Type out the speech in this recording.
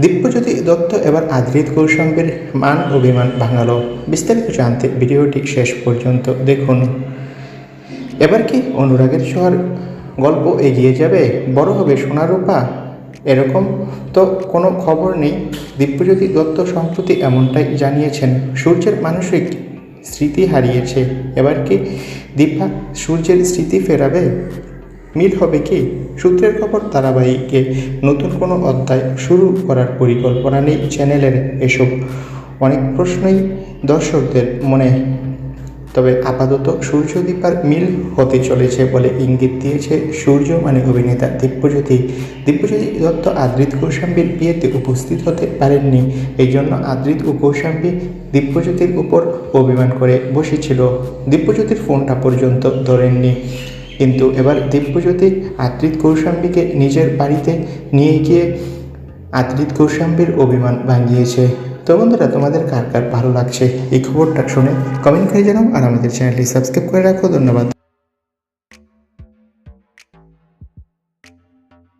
দিব্যজ্যোতি দত্ত এবার আদ্রিত কৌশাম্বীর মান অভিমান ভাঙালো। বিস্তারিত জানতে ভিডিওটি শেষ পর্যন্ত দেখুন। এবার কি অনুরাগের ছোঁয়ার গল্প এগিয়ে যাবে? বড় হবে সোনারূপা? এরকম তো কোনো খবর নেই। দিব্যজ্যোতি দত্ত সম্প্রতি এমনটাই জানিয়েছেন। সূর্যের মানসিক স্মৃতি হারিয়েছে। এবার কি দীপা সূর্যের স্মৃতি ফেরাবে? মিল হবে কি? সূত্রের খবর, ধারাবাহিকে নতুন কোনো অধ্যায় শুরু করার পরিকল্পনা নেই চ্যানেলের এসব। অনেক প্রশ্নই দর্শকদের মনে। তবে আপাতত সূর্য দীপার মিল হতে চলেছে বলে ইঙ্গিত দিয়েছে সূর্য মানে অভিনেতা দিব্যজ্যোতি। দিব্যজ্যোতি দত্ত আদ্রিত কৌশাম্বীর বিয়েতে উপস্থিত হতে পারেননি। এই জন্য আদ্রিত ও কৌশাম্বী দিব্যজ্যোতির উপর অভিমান করে বসেছিল। দিব্যজ্যোতির ফোনটা পর্যন্ত ধরেননি। কিন্তু এবার দিব্যজ্যোতি আদ্রিত কৌশাম্বীকে নিজের বাড়িতে নিয়ে গিয়ে আদ্রিত কৌশাম্বীর অভিমান ভাঙিয়েছে। তো বন্ধুরা, তোমাদের কার কার ভালো লাগছে? এই খবরটা শুনে কমেন্ট করে জানাও আর আমাদের চ্যানেলটি সাবস্ক্রাইব করে রাখো। ধন্যবাদ।